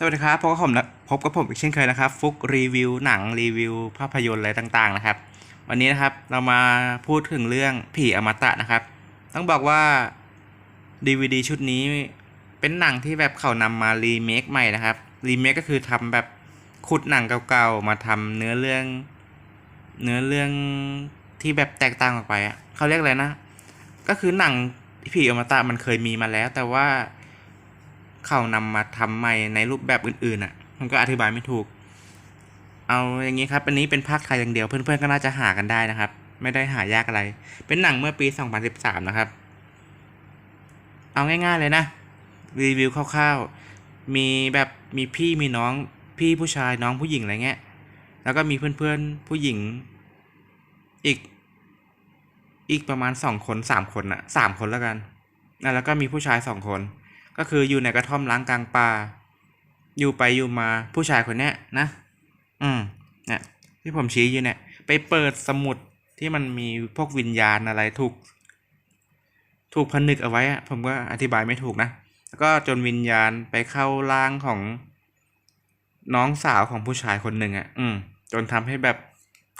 สวัสดีครับพบกับผมนะพบกับผมอีกเช่นเคยนะครับ ฟุกรีวิวหนังรีวิว ภาพยนตร์อะไรต่างๆนะครับ วันนี้นะครับเรามาพูดถึงเรื่องผีอมตะนะครับ ต้องบอกว่า DVD ชุดนี้เป็นหนังที่แบบเขานำมารีเมคใหม่นะครับรีเมคก็คือทำแบบขุดหนังเก่าๆมาทำเนื้อเรื่อง เนื้อเรื่องที่แบบแตกต่างออกไปอะเขาเรียกอะไรนะ ก็คือหนังผีอมตะมันเคยมีมาแล้ว แต่ว่า เขานำมาทำใหม่ในรูปแบบอื่นๆอะ มันก็อธิบายไม่ถูก เอาอย่างนี้ครับ อันนี้เป็นภาคไทยอย่างเดียวเพื่อนๆก็น่าจะหากันได้นะครับ ไม่ได้หายากอะไร เป็นหนังเมื่อปี 2013 นะครับ เอาง่าย ๆเลยนะ รีวิวคร่าวๆ มีแบบมีพี่มีน้องพี่ผู้ชายน้องผู้หญิงอะไรเงี้ย แล้วก็มีเพื่อนๆผู้หญิงอีกอีกประมาณสองคนสามคนอะสามคนแล้วกัน แล้วก็มีผู้ชายสองคน ก็คืออยู่ในกระท่อมล้างกลางป่า อยู่ไปอยู่มาผู้ชายคนเนี้ยนะ อืมเนี่ยที่ผมชี้อยู่เนี่ย ไปเปิดสมุดที่มันมีพวกวิญญาณอะไรถูก ถูกผนึกเอาไว้อะผมก็อธิบายไม่ถูกนะแล้วก็จนวิญญาณไปเข้าร่างของน้องสาวของผู้ชายคนหนึ่งอะ่ะ อืม จนทำให้แบบ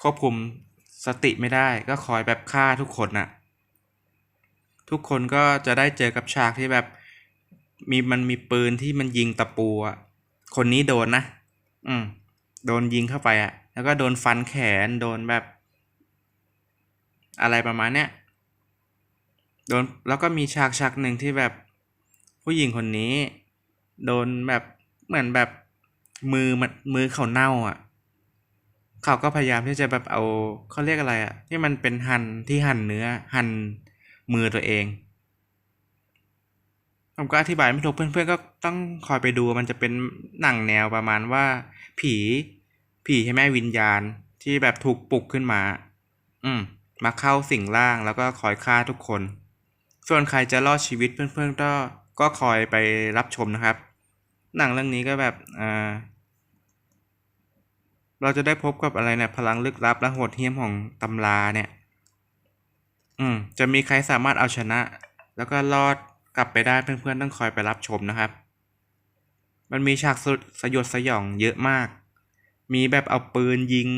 ควบคุมสติไม่ได้ ก็คอยแบบฆ่าทุกคนน่ะ ทุกคนก็จะได้เจอกับฉากที่แบบ มีมันมีปืนที่มันยิงตะปูอะคนนี้โดนนะ อืม โดนยิงเข้าไปอะ แล้วก็โดนฟันแขน โดนแบบ อะไรประมาณเนี้ย โดน แล้วก็มีฉากฉากหนึ่งที่แบบ ผู้หญิงคนนี้ โดนแบบเหมือนแบบมือมันมือเขาเน่าอะ เขาก็พยายามที่จะแบบเอาเขาเรียกอะไรอะ ที่มันเป็นหั่นที่หั่นเนื้อ หั่นมือตัวเอง ผมก็อธิบายไม่ถูกเพื่อนๆก็ต้องคอยไปดูมันจะเป็นหนังแนวประมาณว่า ผี ผีใช่ไหมวิญญาณที่แบบถูกปลุกขึ้นมา อืม มาเข้าสิ่งร่างแล้วก็คอยฆ่าทุกคน ส่วนใครจะรอดชีวิตเพื่อนๆก็ก็คอยไปรับชมนะครับ หนังเรื่องนี้ก็แบบอ่าเราจะได้พบกับอะไรเนี่ยพลังลึกลับและโหดเหี้ยมของตำราเนี่ย อืม จะมีใครสามารถเอาชนะ แล้วก็รอด กลับไปได้เพื่อนๆต้องคอยไปรับชมนะครับ มันมีฉากสุดสยดสยองเยอะมาก มีแบบเอาปืนยิง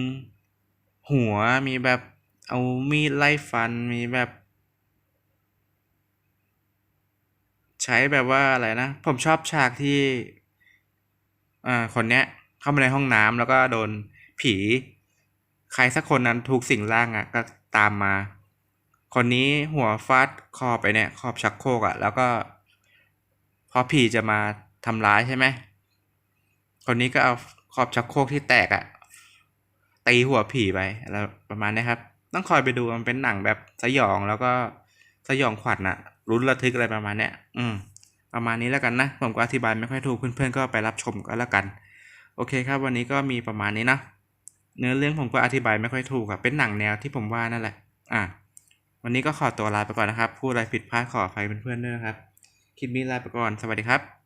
หัว มีแบบเอามีดไล่ฟัน มีแบบ ใช้แบบว่าอะไรนะ ผมชอบฉากที่อ่าคนเนี้ยเข้ามาในห้องน้ำแล้วก็โดนผี ใครสักคนนั้นถูกสิ่งร่างอะก็ตามมา คนนี้หัวฟาดคอไปเนี่ยขอบชักโครกอะ่ะ แล้วก็ พอผีจะมาทำร้ายใช่ไหมคนนี้ก็เอาขอบชักโครกที่แตกอะ่ะตีหัวผีไปแล้วประมาณนี้ครับ ต้องคอยไปดูมันเป็นหนังแบบสยองแล้วก็สยองขวัญน่ะรุนระทึกอะไรประมาณเนี้ยอืมประมาณนี้แล้วกันนะ ผมก็อธิบายไม่ค่อยถูกเพื่อนๆก็ไปรับชมก็แล้วกัน โอเคครับ วันนี้ก็มีประมาณนี้นะเนื้อเรื่องผมก็อธิบายไม่ค่อยถูกอะเป็นหนังแนวที่ผมว่านั่นแหละ อะ วันนี้ก็ขอตัวลาไปก่อนนะครับพูดอะไรผิดพลาดขออภัยเพื่อนๆด้วยนะครับ คลิปนี้ลาไปก่อน สวัสดีครับ